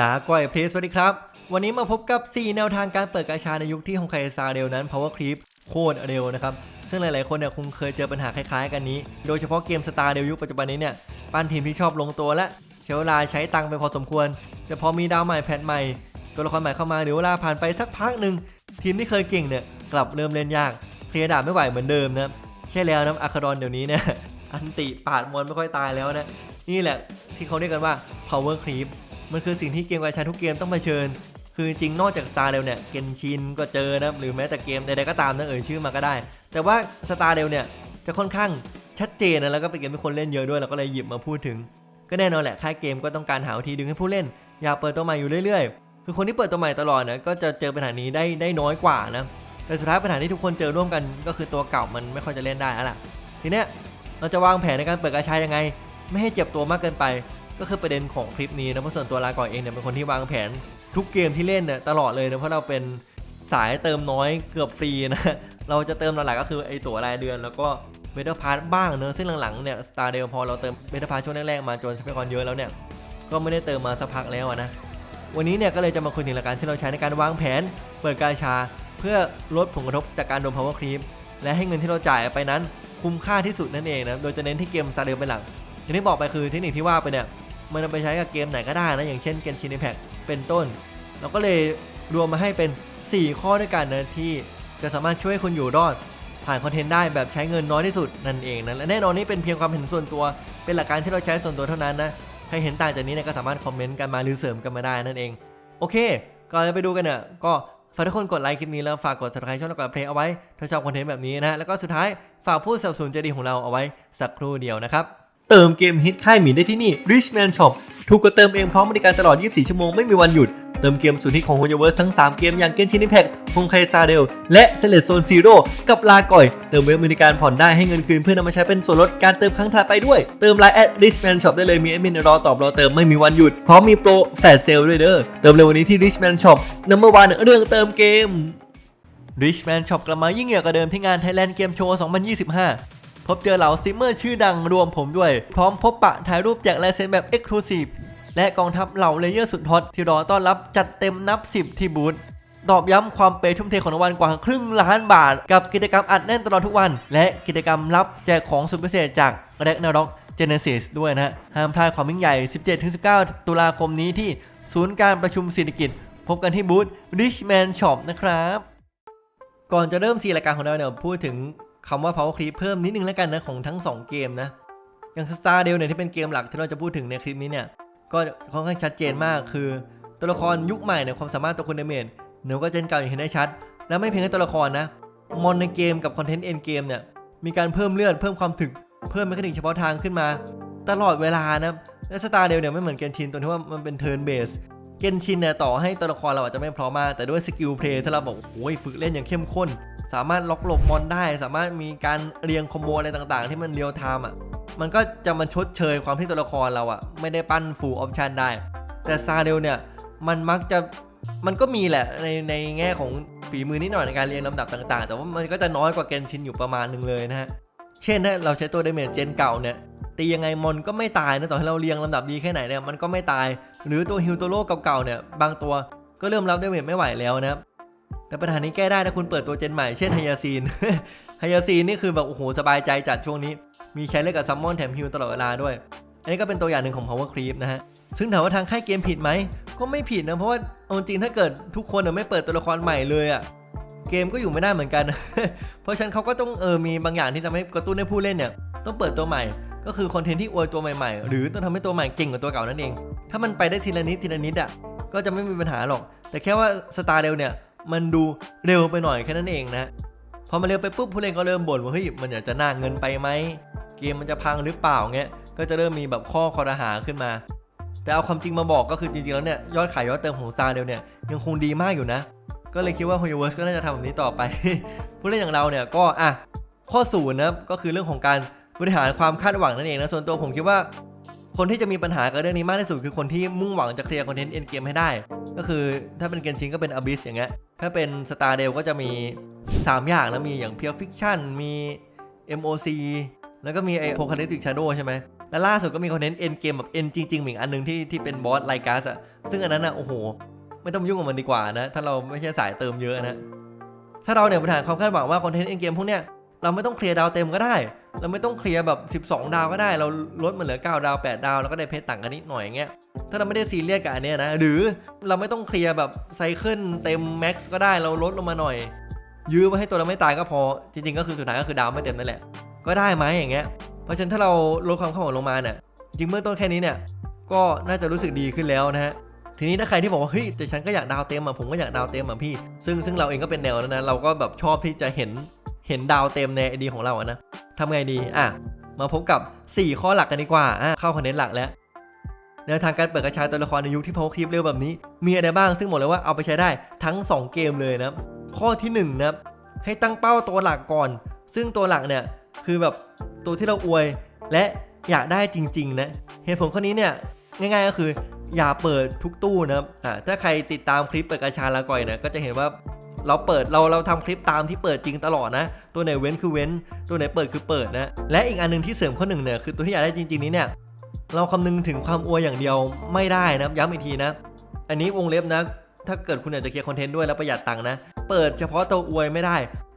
ลาก่อยเพลสวัสดีครับ วันนี้มาพบกับ 4 แนวทางการเปิดกาชาในยุคที่ฮงไคซาเร็วนั้น Power Creep โคตรเร็วนะครับ ซึ่งหลายๆคนเนี่ยคงเคยเจอปัญหาคล้ายๆ กันนี้ โดยเฉพาะเกมสตาร์เร็วยุคปัจจุบันนี้เนี่ย ปั้นทีมที่ชอบลงตัวและใช้เวลาใช้ตังค์ไปพอสมควร แต่พอมีดาวใหม่แพทใหม่ ตัวละครใหม่เข้ามาหรือเวลาผ่านไปสักพักหนึ่งทีมที่เคยเก่งเนี่ยกลับเริ่มเล่นยากเคลียร์ดาบไม่ไหวเหมือนเดิมนะใช่แล้วนะอาคาดอนเดี๋ยวนี้เนี่ยอันติปาดมอนไม่ค่อยตายแล้วนะนี่แหละที่เขาเรียกกันว่า power creep มันคือสิ่งที่เกมกาชาทุกเกมต้องเผชิญ คือจริงนอกจาก Star เร็วเนี่ยเกนชินก็เจอนะหรือแม้แต่เกมใดๆก็ตามนะเอ่ยชื่อมาก็ได้ แต่ว่า Star เร็วเนี่ยจะค่อนข้างชัดเจนนะแล้วก็เป็นเกมที่คนเล่นเยอะด้วยเราก็เลยหยิบมาพูดถึง ก็แน่นอนแหละค่ายเกมก็ต้องการหาวิธีดึงให้ผู้เล่น อยากเปิดตัวใหม่อยู่เรื่อยๆ คือคนที่เปิดตัวใหม่ตลอดนะก็จะเจอปัญหานี้ได้ได้น้อยกว่านะแต่สุดท้ายปัญหาที่ทุกคนเจอร่วมกันก็คือตัวเก่ามันไม่ค่อยจะเล่นได้แล้วล่ะทีเนี้ยเราจะวางแผนในการเปิดกาชายังไง ไม่ให้เจ็บตัวมากเกินไป ก็คือประเด็นของคลิปนี้นะเพราะส่วนตัวลาก่อนเองเนี่ยเป็นคนที่วางแผน ทุกเกมที่เล่นเนี่ยตลอดเลยนะเพราะเราเป็นสายเติมน้อยเกือบฟรีนะเราจะเติมหลักๆก็คือไอตั๋วรายเดือนแล้วก็เบต้าพาร์บ้างเนอะซึ่งหลังๆเนี่ยสตาร์เดลพอเราเติมเบต้าพาร์ช่วงแรกๆมาจนทรัพยากรเยอะแล้วเนี่ยก็ไม่ได้เติมมาสักพักแล้วนะวันนี้เนี่ยก็เลยจะมาคุยถึงหลักการที่เราใช้ในการวางแผน เปิดกาชา เพื่อลดผลกระทบจากการโดน power creep และให้เงินที่เราจ่ายไปนั้นคุ้มค่าที่สุดนั่นเองนะโดยจะเน้นที่เกมสตาร์เดลเป็นหลักอย่างที่บอกไปคือเทคนิคที่ว่าไปเนี่ย มันเอาไปใช้กับเกมไหนก็ได้นะอย่างเช่นเกมชิน i แพ c เป็นต้น เราก็เลยรวมมาให้เป็น 4 ข้อด้วยกันนะที่จะสามารถช่วยคุณอยู่รอด ผ่านคอนเทนต์ได้แบบใช้เงินน้อยที่สุดนั่นเองนะและแน่นอนนี่เป็นเพียงความเห็นส่วนตัว เป็นหลักการที่เราใช้ส่วนตัวเท่านั้นนะใครเห็นต่างจากนี้เนี่ยก็สามารถคอมเมนต์กันมาหรือเสริมกันมาได้นั่นเอง โอเคก่อนจะไปดูกันเนี่ยก็ฝากทุกคนกดไลค์คลิปนี้แล้วฝากกด subscribe ช่องแล้วก็เพลงเอาไว้ถ้าชอบคอนเทนต์แบบนี้นะแล้วก็สุดท้ายฝากผู้สนับสนุนใจดีของเราเอาไว้สักครู่เดียวนะครับ เติมเกมฮิตค่ายหมีได้ที่นี่ Richman Shop ถูกกว่าเติมเองพร้อมบริการตลอด 24 ชั่วโมงไม่มีวันหยุด เติมเกมสุดฮิตของ h o y o v e r s e ทั้ง 3 เกมอย่าง Genshin Impact ฮงไคซาเดล และ s e l e c t Zone Zero กับลาก่อย เติมเว็บบริการผ่อนได้ให้เงินคืนเพื่อนำมาใช้เป็นส่วนลดการเติมครั้งถัดไปด้วย เติมไลน์แอด Richman Shop ได้เลยมีแอดมินรอตอบรอเติมไม่มีวันหยุด พร้อมมีโปรแฟลชเซลด้วยเด้อ เติมเร็ววันนี้ที่ Richman Shop Number One เรื่องเติมเกม Richman Shop กลับมายิ่งใหญ่กว่าเดิมที่งาน Thailand Game Show 2025 พบเจอเหล่าสตรีมเมอร์ชื่อดังรวมผมด้วย พร้อมพบปะถ่ายรูปแจกลายเซ็นแบบ Exclusive และกองทัพเหล่าเลเยอร์สุดฮอตที่รอต้อนรับจัดเต็มนับ 10 ที่บูธตอบย้ำความเปย์ทุ่มเทของรางวัลกว่าครึ่งล้านบาท กับกิจกรรมอัดแน่นตลอดทุกวัน และกิจกรรมรับแจกของสุดพิเศษจาก r a g n a r o k Genesis ด้วยนะฮะห้ามพลาดความยิ่งใหญ่ 17-19 ตุลาคมนี้ที่ศูนย์การประชุมเศรษฐกิจ พบกันที่บูธ Richman Shop นะครับ ก่อนจะเริ่มซีรายการของเราเนี่ยพูดถึง คำว่า Power Creep เพิ่มนิดนึงแล้วกันนะของทั้ง 2 เกมนะ อย่าง Star d e l เนี่ยที่เป็นเกมหลักที่เราจะพูดถึงในคลิปนี้เนี่ยก็ค่อนข้างชัดเจนมากคือ ตัวละครยุคใหม่เนี่ยความสามารถตัวคุณเดเมจเหนือกว่าเจนเก่าอย่างเห็นได้ชัด แล้วไม่เพียงแค่ตัวละครนะมอนในเกมกับคอนเทนต์เอ็นเกมเนี่ยมีการเพิ่มเลือดเพิ่มความถึกเพิ่มเมคานิกเฉพาะทางขึ้นมา ตลอดเวลานะและสตาร์เดลเนี่ยไม่เหมือนเกนชินตรงที่ว่ามันเป็นเทิร์นเบสเกนชินเนี่ยต่อให้ตัวละครเราอาจจะไม่พร้อมมาแต่ด้วยสกิลเพลย์ถ้าเราบอกโอ้ยฝึกเล่นอย่างเข้มข้น สามารถล็อกหลบมอนได้ สามารถมีการเรียงคอมโบอะไรต่างๆ ที่มันเรียลไทม์อะมันก็จะมาชดเชยความที่ตัวละครเราอะไม่ได้ปั้นฟูลออปชันได้ แต่ซาเดลเนี่ยมันมักจะมันก็มีแหละในในแง่ของฝีมือนิดหน่อยในการเรียงลำดับต่างๆ แต่ว่ามันก็จะน้อยกว่าเกนชินอยู่ประมาณหนึ่งเลยนะฮะ เช่นถ้าเราใช้ตัวเดเมจเจนเก่าเนี่ยตียังไงมอนก็ไม่ตายนะต่อให้เราเรียงลำดับดีแค่ไหนเนี่ยมันก็ไม่ตาย หรือตัวฮิวโตโร่เก่าๆเนี่ยบางตัวก็เริ่มรับเดเมจไม่ไหวแล้วนะครับ แต่ปัญหานี้แก้ได้ถ้าคุณเปิดตัวเจนใหม่เช่นไฮยาซีนไฮยาซีนนี่คือแบบโอ้โหสบายใจจัดช่วงนี้ มีใช้เล่นกับซัมมอนแถมฮิวตลอดเวลาด้วย อันนี้ก็เป็นตัวอย่างหนึ่งของ Power Creep นะฮะ ซึ่งถามว่าทางค่ายเกมผิดไหม ก็ไม่ผิดนะ เพราะว่าเอาจริงถ้าเกิดทุกคนไม่เปิดตัวละครใหม่เลยอะเกมก็อยู่ไม่ได้เหมือนกัน เพราะฉะนั้นเขาก็ต้องเออมีบางอย่างที่ทำให้กระตุ้นให้ผู้เล่นเนี่ยต้องเปิดตัวใหม่ ก็คือคอนเทนต์ที่อวยตัวใหม่ๆ หรือต้องทำให้ตัวใหม่เก่งกว่าตัวเก่านั่นเอง ถ้ามันไปได้ทีละนิดทีละนิดอะก็จะไม่มีปัญหาหรอก แต่แค่ว่าสตาร์เร็วเนี่ย มันดูเร็วไปหน่อยแค่นั้นเองนะพอมันเร็วไปปุ๊บผู้เล่นก็เริ่มบ่นว่าเฮ้ยมันอยากจะน่าเงินไปไหมเกมมันจะพังหรือเปล่าเงี้ยก็จะเริ่มมีแบบข้อคอรหาขึ้นมา แต่เอาความจริงมาบอกก็คือจริงๆแล้วเนี่ยยอดขายยอดเติมของ Star เดลเนี่ยยังคงดีมากอยู่นะ ก็เลยคิดว่า h o y o v e r s e ก็น่าจะทำแบบนี้ต่อไป ผู้เล่นอย่างเราเนี่ยก็อะข้อศูนย์นะก็คือเรื่องของการบริหารความคาดหวังนั่นเองนะส่วนตัวผมคิดว่า คนที่จะมีปัญหากับเรื่องนี้มากที่สุดคือคนที่มุ่งหวังจะเคลียร์คอนเทนต์เอ็นเกมให้ได้ ก็คือถ้าเป็นเกมจริงก็เป็น Abyss อย่างเงี้ย ถ้าเป็น Star d e l ก็จะมี 3 อย่างแล้วมีอย่าง Pure Fiction มี MOC แล้วก็มีไอ้ Apocalyptic Shadow ใช่ไหมและล่าสุดก็มีคอนเทนต์เอ็นเกมแบบเอ็นจริงๆอีกอันหนึ่งที่ที่เป็นบอสไลกัสอะซึ่งอันนั้นอะโอ้โห ไม่ต้องยุ่งกับมันดีกว่านะ ถ้าเราไม่ใช่สายเติมเยอะนะ ถ้าเราเนี่ยปัญหาความคาดหวังว่าคอนเทนต์เอ็นเกมพวกเนี้ยเราไม่ต้องเคลียร์ดาวเต็มก็ได้ เราไม่ต้องเคลียร์แบบ 12 ดาวก็ได้ เราลดมันเหลือ 9 ดาว 8 ดาว แล้วก็ได้เพชรต่างกันนิดหน่อยอย่างเงี้ย ถ้าเราไม่ได้ซีเรียสกับอันเนี้ยนะ หรือเราไม่ต้องเคลียร์แบบไซเคิลเต็มแม็กซ์ก็ได้เราลดลงมาหน่อย ยื้อไว้ให้ตัวเราไม่ตายก็พอ จริง ๆ ก็คือสุดท้ายก็คือดาวไม่เต็มนั่นแหละ ก็ได้ไหมอย่างเงี้ย เพราะฉะนั้นถ้าเราลดความคาดหวังลงมาเนี่ยจริงเมื่อต้นแค่นี้เนี่ยก็น่าจะรู้สึกดีขึ้นแล้วนะฮะทีนี้ถ้าใครที่บอกว่าเฮ้ยแต่ฉันก็อยากดาวเต็มอะผมก็อยากดาวเต็มอะพี่ ซึ่งซึ่งเราเองก็เป็นแนวนั้นนะเราก็แบบชอบที่จะเห็นเห็นดาวเต็มในไอดีของเราอะนะทำไงดีอะมาพบกับ 4 ข้อหลักกันดีกว่าอะเข้าคอนเทนต์หลักแล้ว แนวทางการเปิดกระชายตัวละครในยุคที่พาวคลิปเร็วแบบนี้ มีอะไรบ้างซึ่งบอกเลยว่าเอาไปใช้ได้ทั้ง 2 เกมเลยนะข้อที่1นะให้ตั้งเป้าตัวหลักก่อน ซึ่งตัวหลักเนี่ยคือแบบตัวที่เราอวยและอยากได้จริง ๆ นะเหตุผลข้อนี้เนี่ยง่ายๆก็คืออย่าเปิดทุกตู้นะอ่าถ้าใครติดตามคลิปเปิดกระชาละก่อยเนี่ยก็จะเห็นว่าเราเปิดเราเราทำคลิปตามที่เปิดจริงตลอดนะ ตัวไหนเว้นคือเว้น ตัวไหนเปิดคือเปิดนะ และอีกอันหนึงที่เสริมข้อหนึ่งเนี่ยคือตัวที่อยากได้จริงๆนี้เนี่ย เราคำนึงถึงความอวยอย่างเดียวไม่ได้นะย้ำอีกทีนะ อันนี้วงเล็บนะ ถ้าเกิดคุณอยากจะเคลียร์คอนเทนต์ด้วยแล้วประหยัดตังค์นะ เปิดเฉพาะตัวอวยไม่ได้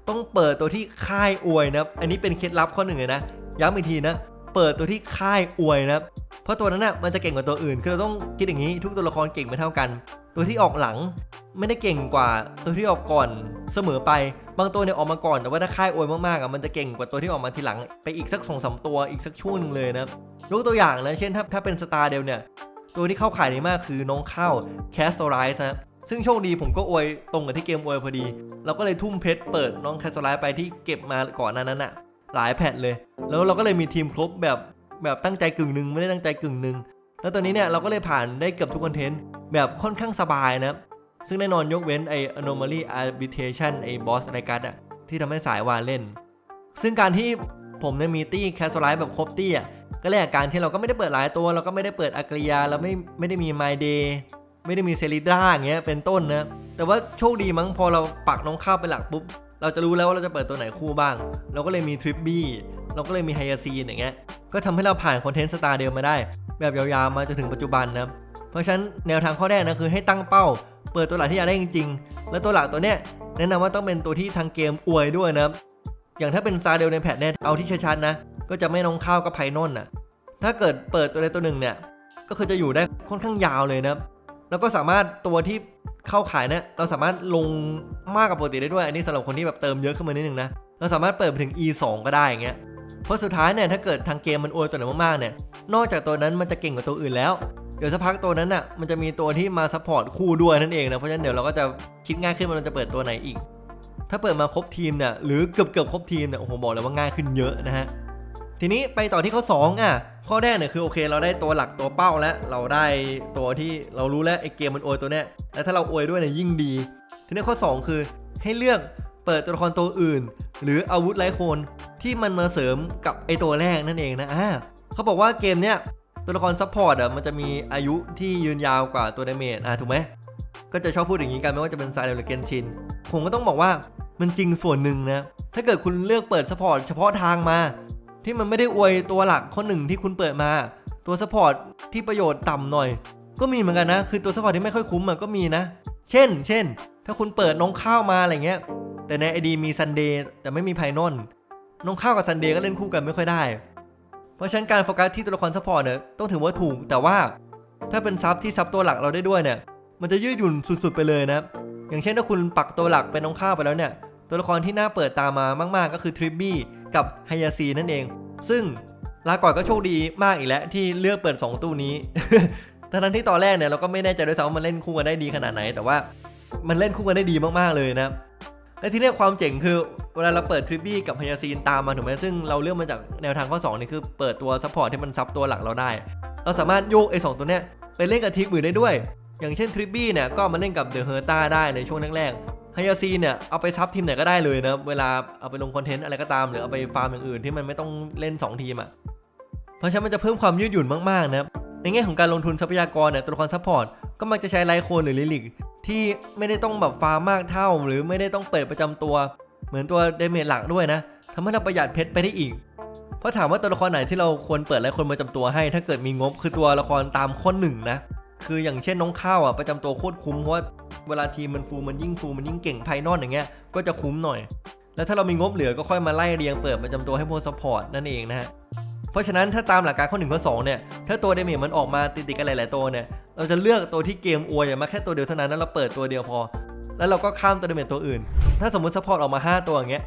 ต้องเปิดตัวที่ค่ายอวยนะอันนี้เป็นเคล็ดลับข้อหนึ่งเลยนะ ย้ำอีกทีนะ เปิดตัวที่ค่ายอวยนะ เพราะตัวนั้นน่ะมันจะเก่งกว่าตัวอื่นคือเราต้องคิดอย่างนี้ทุกตัวละครเก่งไม่เท่ากัน ตัวที่ออกหลังไม่ได้เก่งกว่าตัวที่ออกก่อนเสมอไป บางตัวเนี่ยออกมาก่อน แต่ว่าถ้าค่ายอวยมากๆอะมันจะเก่งกว่าตัวที่ออกมาทีหลัง ไปอีกสักสองสามตัวอีกสักช่วงหนึ่งเลยนะยกตัวอย่างนะเช่นถ้าถ้าเป็นสตาร์เดลเนี่ยตัวที่เข้าขายดีมากคือน้องข้าวแคสโตไรส์นะซึ่งโชคดีผมก็อวยตรงกับที่เกมอวยพอดี เราก็เลยทุ่มเพชรเปิดน้องแคสโตไรส์ไปที่เก็บมาก่อนนานั้นน่ะหลายแพทเลย แล้วเราก็เลยมีทีมครบแบบแบบตั้งใจกึ่งหนึ่งไม่ได้ตั้งใจกึ่งหนึ่ง แล้วตอนนี้เนี่ยเราก็เลยผ่านได้เกือบทุกคอนเทนต์แบบค่อนข้างสบายนะครับ ซึ่งแน่นอนยกเว้นไอ้ anomaly arbitration ไอ้ boss อะไรกันอะที่ทำให้สายวานเล่น ซึ่งการที่ผมเนี่ยมีตี้แคสไลท์แบบครบตี้อะก็เลยจาการที่เราก็ไม่ได้เปิดหลายตัว เราก็ไม่ได้เปิดอากริยาเราไม่ไม่ได้มี my day ไม่ได้มีเซริดาอย่างเงี้ยเป็นต้นนะแต่ว่าโชคดีมั้งพอเราปักน้องข้าวไปหลักปุ๊บ เราจะรู้แล้วว่าเราจะเปิดตัวไหนคู่บ้าง เราก็เลยมีทริปบี้เราก็เลยมีไฮยาซีนอย่างเงี้ยก็ทำให้เราผ่านคอนเทนต์สตาร์เดลมาได้ แบบยาวๆมาจนถึงปัจจุบันนะเพราะฉะนั้นแนวทางข้อแรกนะคือให้ตั้งเป้า เปิดตัวหลักที่อยากได้จริง ๆ แล้วตัวหลักตัวเนี้ยแนะนำว่าต้องเป็นตัวที่ทางเกมอวยด้วยนะอย่างถ้าเป็นซาเดลในแพทเนี่ยเอาที่ชัดๆนะ ก็จะไม่น้องข้าวกับไพนอนน่ะถ้าเกิดเปิดตัวใดตัวหนึ่งเนี่ยก็คือจะอยู่ได้ค่อนข้างยาวเลยนะแล้วก็สามารถตัวที่เข้าขายเนี่ยเราสามารถลงมากกว่าปกติได้ด้วย อันนี้สำหรับคนที่แบบเติมเยอะขึ้นมานิดนึงนะเราสามารถเปิดไปถึง E2 ก็ได้อย่างเงี้ย เพราะสุดท้ายเนี่ยถ้าเกิดทางเกมมันอวยตัวไหนมากๆเนี่ยนอกจากตัวนั้นมันจะเก่งกว่าตัวอื่นแล้ว เดี๋ยวสักพักตัวนั้นน่ะมันจะมีตัวที่มาซัพพอร์ตคู่ด้วยนั่นเองนะเพราะฉะนั้นเดี๋ยวเราก็จะคิดง่ายขึ้นว่าเราจะเปิดตัวไหนอีก ถ้าเปิดมาครบทีมเนี่ยหรือเกือบเกือบครบทีมเนี่ยโอ้โหบอกเลยว่าง่ายขึ้นเยอะนะฮะทีนี้ไปต่อที่ข้อ2อะข้อแรกเนี่ยคือโอเค เราได้ตัวหลักตัวเป้าแล้ว เราได้ตัวที่เรารู้แล้วไอ้เกมมันอวยตัวเนี้ยแล้วถ้าเราอวยด้วยเนี่ยยิ่งดี ทีนี้ข้อ 2 คือให้เลือกเปิดตัวละครตัวอื่น หรืออาวุธไร้โคน ที่มันมาเสริมกับไอตัวแรกนั่นเองนะอ่าเขาบอกว่าเกมเนี้ยตัวละครซัพพอร์ตอะมันจะมีอายุที่ยืนยาวกว่าตัวดาเมจอะถูกไหมก็จะชอบพูดอย่างนี้กันไม่ว่าจะเป็นซายหรือเกนชินผมก็ต้องบอกว่ามันจริงส่วนหนึ่งนะถ้าเกิดคุณเลือกเปิดซัพพอร์ตเฉพาะทางมา ที่มันไม่ได้อวยตัวหลักข้อหนึ่งที่คุณเปิดมา ตัวซัพพอร์ตที่ประโยชน์ต่ำหน่อย ก็มีเหมือนกันนะ คือตัวซัพพอร์ตที่ไม่ค่อยคุ้มอะก็มีนะ เช่น เช่น ถ้าคุณเปิดน้องข้าวมาอะไรเงี้ยแต่ในไอดีมีซันเดย์แต่ไม่มีไพนอน น้องข้าวกับซันเดย์ก็เล่นคู่กันไม่ค่อยได้ เพราะฉะนั้นการโฟกัสที่ตัวละครซัพพอร์ตเนี่ยต้องถือว่าถูก แต่ว่าถ้าเป็นซับที่ซับตัวหลักเราได้ด้วยเนี่ย มันจะยืดหยุ่นสุดๆไปเลยนะ อย่างเช่นถ้าคุณปักตัวหลักเป็นน้องข้าวไปแล้วเนี่ย ตัวละครที่น่าเปิดตามมามาก ๆ ก็คือทริปบี้กับไฮยาซีนั่นเอง ซึ่งลาก่อนก็โชคดีมากอีกแล้วที่เลือกเปิด 2 ตู้นี้ ทั้งที่ตอนแรกเนี่ยเราก็ไม่แน่ใจด้วยซ้ำว่ามันเล่นคู่กันได้ดีขนาดไหน แต่ว่ามันเล่นคู่กันได้ดีมากๆเลยนะ และทีเนี้ยความเจ๋งคือเวลาเราเปิดทริปบี้กับไฮยาซีนตามมาถูกไหมซึ่งเราเลือกมาจากแนวทางข้อ2นี่คือเปิดตัวซัพพอร์ตที่มันซับตัวหลักเราได้ เราสามารถโยกไอ้สองตัวเนี้ยไปเล่นกับทีมอื่นได้ด้วย อย่างเช่นทริปบี้เนี่ยก็มาเล่นกับเดอะเฮอร์ต้าได้ในช่วงแรกๆไฮยาซีเนี่ยเอาไปซับทีมไหนก็ได้เลยนะเวลาเอาไปลงคอนเทนต์อะไรก็ตามหรือเอาไปฟาร์มอย่างอื่นที่มันไม่ต้องเล่น 2 ทีมอะ่ะเพราะฉะนั้นมันจะเพิ่มความยืดหยุ่นมากๆนะในแง่ของการลงทุนทรัพยากรเนี่ยตัวละครซัพพอร์ตก็มักจะใช้ไลโคนหรือลิลิก ที่ไม่ได้ต้องแบบฟาร์มมากเท่า หรือไม่ได้ต้องเปิดประจำตัว เหมือนตัวเดเมจหลักด้วยนะทำให้เราประหยัดเพชรไปได้อีก เพราะถามว่าตัวละครไหนที่เราควรเปิดและคนมาจำตัวให้ ถ้าเกิดมีงบคือตัวละครตามข้อหนึ่งนะคืออย่างเช่นน้องข้าวอะประจำตัวโคตรคุ้มเพราะว่าเวลาทีมมันฟูมันยิ่งฟูมันยิ่งเก่งไพนอนอย่างเงี้ยก็จะคุ้มหน่อย แล้วถ้าเรามีงบเหลือก็ค่อยมาไล่เรียงเปิดประจำตัวให้พวกซัพพอร์ตนั่นเองนะฮะ เพราะฉะนั้นถ้าตามหลักการข้อหนึ่งข้อสองเนี่ยถ้าตัวเดเมจมันออกมาติดๆกันหลาย ๆ ตัวเนี่ยเราจะเลือกตัวที่เกมอวยมาแค่ตัวเดียวเท่านั้นแล้วเราเปิดตัวเดียวพอ แล้วเราก็ข้ามตัวเดเมจตัวอื่น ถ้าสมมติซัพพอร์ตออกมา 5 ตัวอย่างเงี้ย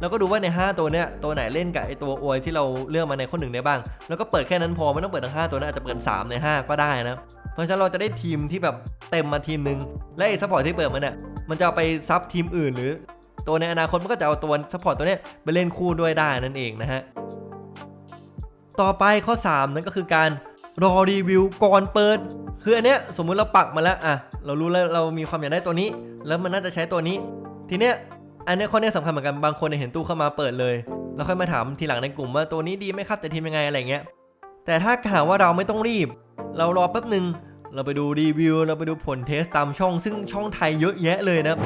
เราก็ดูว่าใน 5 ตัวเนี้ยตัวไหนเล่นกับไอตัวอวยที่เราเลือกมาในข้อหนึ่งได้บ้าง แล้วก็เปิดแค่นั้นพอไม่ต้องเปิดทั้ง5ตัวนะอาจจะเปิด 3 ใน 5 ก็ได้นะเพราะฉะนั้นเราจะได้ทีมที่แบบเต็มมาทีมหนึ่งและไอ้ซัพพอร์ตที่เปิดมันเนี่ยมันจะเอาไปซับทีมอื่นหรือ ตัวในอนาคตมันก็จะเอาตัวซัพพอร์ตตัวเนี้ยไปเล่นคู่ด้วยได้นั่นเองนะฮะ ต่อไปข้อ 3 นั่นก็คือการรอรีวิวก่อนเปิด คืออันเนี้ยสมมุติเราปักมาแล้วอะเรารู้แล้วเรามีความอยากได้ตัวนี้ แล้วมันน่าจะใช้ตัวนี้ ทีเนี้ยอันเนี้ยข้อเนี้ยสำคัญเหมือนกันบางคนเห็นตู้เข้ามาเปิดเลย แล้วค่อยมาถามทีหลังในกลุ่มว่าตัวนี้ดีไหมครับแต่ทีมยังไงอะไรเงี้ยแต่ถ้าหากว่าเราไม่ต้องรีบ เรารอแป๊บหนึ่งเราไปดูรีวิว เราไปดูผลเทสตามช่อง ซึ่งช่องไทยเยอะแยะเลยนะ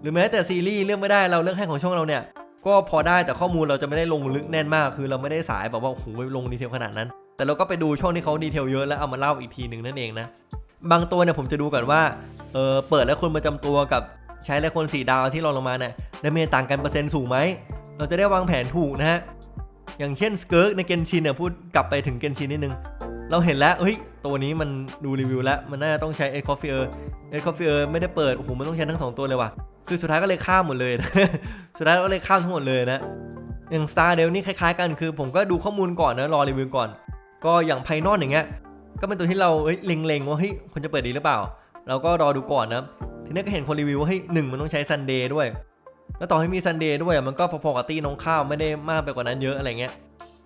หรือแม้แต่ซีรีส์เรื่องไม่ได้เราเลือกให้ของช่องเราเนี่ย ก็พอได้แต่ข้อมูลเราจะไม่ได้ลงลึกแน่นมากคือเราไม่ได้สายแบบว่าโอ้โหลงดีเทลขนาดนั้น แต่เราก็ไปดูช่องที่เขาดีเทลเยอะแล้วเอามาเล่าอีกทีหนึ่งนั่นเองนะบางตัวเนี่ยผมจะดูก่อนว่าเออเปิดแล้วคนประจำตัวกับใช้แล้วคนสีดาวที่เราลงมาเนี่ยได้เมต่างกันเปอร์เซ็นต์สูงไหมเราจะได้วางแผนถูกนะฮะอย่างเช่นสเกิร์กในเกนชินเนี่ยพูดกลับไปถึงเกนชินนิดนึงเราเห็นแล้วเฮ้ยตัวนี้มันดูรีวิวแล้วมันน่าจะต้องใช้เอ็ดคอฟเฟอร์เอ็ดคอฟเฟอร์ไม่ได้เปิดโอ้โหมันต้องใช้ทั้งสองตัวเลยว่ะ คือสุดท้ายก็เลยข้ามหมดเลยสุดท้ายก็เลยข้ามทั้งหมดเลยนะอย่างสตาร์เดลนี่คล้ายๆกันคือ ผมก็ดูข้อมูลก่อนนะรอรีวิวก่อน ก็อย่างไพนอนอย่างเงี้ยก็เป็นตัวที่เราเอ้ยเล็งๆว่าเฮ้ยคนจะเปิดดีหรือเปล่า เราก็รอดูก่อนนะทีนี้ก็เห็นคนรีวิวว่าเฮ้ยหนึ่งมันต้องใช้ซันเดย์ด้วย แล้วต่อให้มีซันเดย์ด้วยมันก็พอๆกับตีน้องข้าวไม่ได้มากไปกว่านั้นเยอะอะไรเงี้ย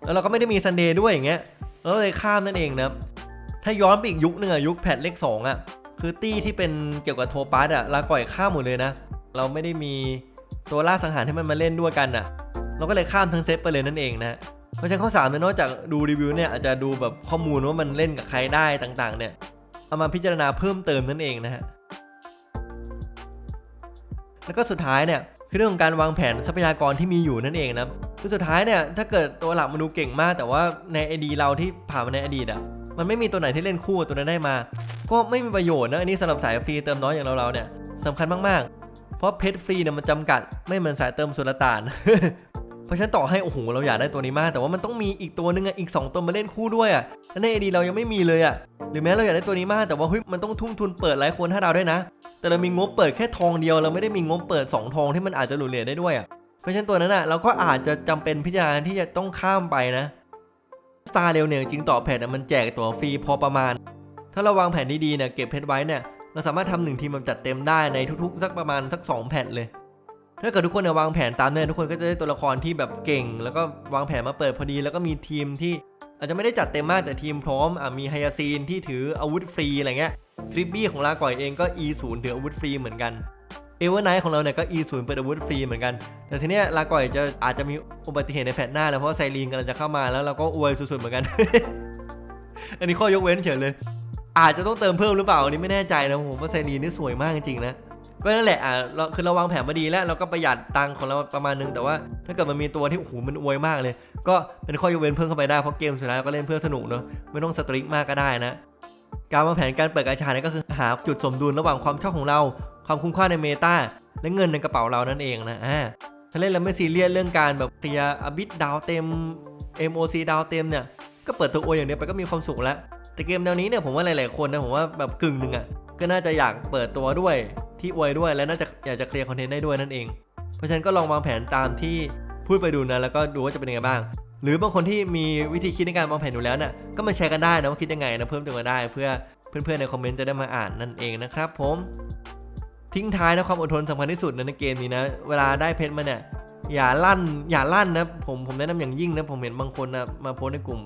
แล้วเราก็ไม่ได้มีซันเดย์ด้วยอย่างเงี้ยเราก็เลยข้ามนั่นเองนะถ้าย้อนไปอีกยุคหนึ่งอะยุคแพทเลขสองอะคือตี้ที่เป็นเกี่ยวกับโทปัสอะลาก่อยข้ามหมดเลยนะ เราไม่ได้มีตัวล่าสังหารที่มันมาเล่นด้วยกันอะเราก็เลยข้ามทั้งเซตไปเลยนั่นเองนะเพราะฉะนั้นข้อสามเนี่ยนอกจากดูรีวิวเนี่ยอาจจะดูแบบข้อมูลว่ามันเล่นกับใครได้ต่างๆ เนี่ยเอามาพิจารณาเพิ่มเติมนั่นเองนะฮะแล้วก็สุดท้ายเนี่ยคือเรื่องของการวางแผนทรัพยากรที่มีอยู่นั่นเองนะคือสุดท้ายเนี่ยถ้าเกิดตัวหลักมันดูเก่งมาก แต่ว่าในไอดีเราที่ผ่านมาในอดีตอะมันไม่มีตัวไหนที่เล่นคู่ตัวนั้นได้มา ก็ไม่มีประโยชน์นะอันนี้สำหรับสายฟรีเติมน้อยอย่างเราเราเนี่ยสำคัญมากๆ เพราะเพชรฟรีเนี่ยมันจำกัดไม่เหมือนสายเติมสุลต่าน เพราะฉะนั้นต่อให้โอ้โหเราอยากได้ตัวนี้มาก แต่ว่ามันต้องมีอีกตัวนึงอะอีก 2 ตัวมาเล่นคู่ด้วยอะแล้วในไอดีเรายังไม่มีเลยอะหรือแม้เราอยากได้ตัวนี้มากแต่ว่าเฮ้ยมันต้องทุ่มทุนเปิดหลายคนถ้าดาวด้วยนะ แต่เรามีงบเปิดแค่ทองเดียวเราไม่ได้มีงบเปิด 2 ทองที่มันอาจจะหลุดเหรียญได้ด้วยอะเพราะฉะนั้นตัวนั้นอะเราก็อาจจะจำเป็นพิจารณาที่จะต้องข้ามไปนะสตาร์เร็วเนี่ยจริงต่อแผ่นมันแจกตัวฟรีพอประมาณ ถ้าเราวางแผนดีๆเนี่ยเก็บเพชรไว้เนี่ย เราสามารถทำหนึ่งทีมแบบจัดเต็มได้ในทุกๆ สักประมาณสัก 2 แผ่นเลย ถ้าเกิดทุกคนเนี่ยวางแผนตามเนี่ยทุกคนก็จะได้ตัวละครที่แบบเก่ง แล้วก็วางแผนมาเปิดพอดี แล้วก็มีทีมที่อาจจะไม่ได้จัดเต็มมากแต่ทีมพร้อมอะมีไฮยาซีนที่ถืออาวุธฟรีอะไรเงี้ยทริปบี้ของลาก่อยเองก็ E0 ถืออาวุธฟรีเหมือนกันเอเวอร์ไนท์ของเราเนี่ยก็ E0 เปิดอาวุธฟรีเหมือนกัน แต่ทีเนี้ยลาก่อยจะอาจจะมีอุบัติเหตุในแพทหน้าแล้วเพราะว่าไซรีนกำลังจะเข้ามาแล้วเราก็อวยสุดๆเหมือนกัน อันนี้ข้อยกเว้นเฉยเลย อาจจะต้องเติมเพิ่มหรือเปล่าอันนี้ไม่แน่ใจนะผมว่าไซรีนนี่สวยมากจริงๆนะก็นั่นแหละอะเราคือเราวางแผนมาดีแล้วเราก็ประหยัดตังค์ของเราประมาณนึงแต่ว่า ถ้าเกิดมันมีตัวที่โอ้โหมันอวยมากเลย ก็เป็นข้อยกเว้นเพิ่มเข้าไปได้เพราะเกมสุดท้ายเราก็เล่นเพื่อสนุกเนอะไม่ต้องสตริกมากก็ได้นะการวางแผนการเปิดกาชาเนี่ยก็คือหาจุดสมดุลระหว่างความชอบของเรา ความคุ้มค่าในเมตาและเงินในกระเป๋าเรานั่นเองนะอ่าถ้าเล่นแล้วไม่ซีเรียสเรื่องการแบบเคลียร์อบิดดาวเต็ม MOC ดาวเต็มเนี่ยก็เปิดตัวอวยอย่างเดียวไปก็มีความสุขแล้ว แต่เกมแนวนี้เนี่ยผมว่าหลายๆคนนะผมว่าแบบกึ่งหนึ่งอะก็น่าจะอยากเปิดตัวด้วยที่อวยด้วยและน่าจะอยากจะเคลียร์คอนเทนต์ได้ด้วยนั่นเอง เพราะฉะนั้นก็ลองวางแผนตามที่พูดไปดูนะแล้วก็ดูว่าจะเป็นยังไงบ้าง หรือบางคนที่มีวิธีคิดในการวางแผนอยู่แล้วเนี่ยก็มาแชร์กันได้นะว่าคิดยังไงนะเพิ่มเติมมาได้เพื่อเพื่อนๆในคอมเมนต์จะได้มาอ่านนั่นเองนะครับผมทิ้งท้ายนะความอดทนสำคัญที่สุดนะในเกมนี้นะ เวลาได้เพชรมาเนี่ยอย่าลั่นอย่าลั่นนะผมผมแนะนำอย่างยิ่งนะผมเห็นบางคนนะมาโพสในกลุ่ม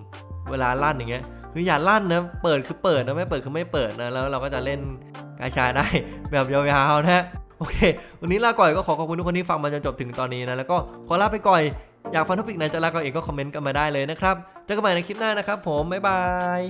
เวลาลั่นอย่างเงี้ยคืออย่าลั่นนะ เปิดคือเปิดนะไม่เปิดคือไม่เปิดนะ แล้วเราก็จะเล่นกาชาได้แบบยาวๆนะฮะโอเค วันนี้ลาก่อยก็ขอขอบคุณทุกคนที่ฟังมาจนจบถึงตอนนี้นะ แล้วก็ขอลาไปก่อย อยากฟังท็อปิกไหนจะลาก่อยเองก็คอมเมนต์กันมาได้เลยนะครับ เจอกันใหม่ในคลิปหน้านะครับผม บ๊ายบาย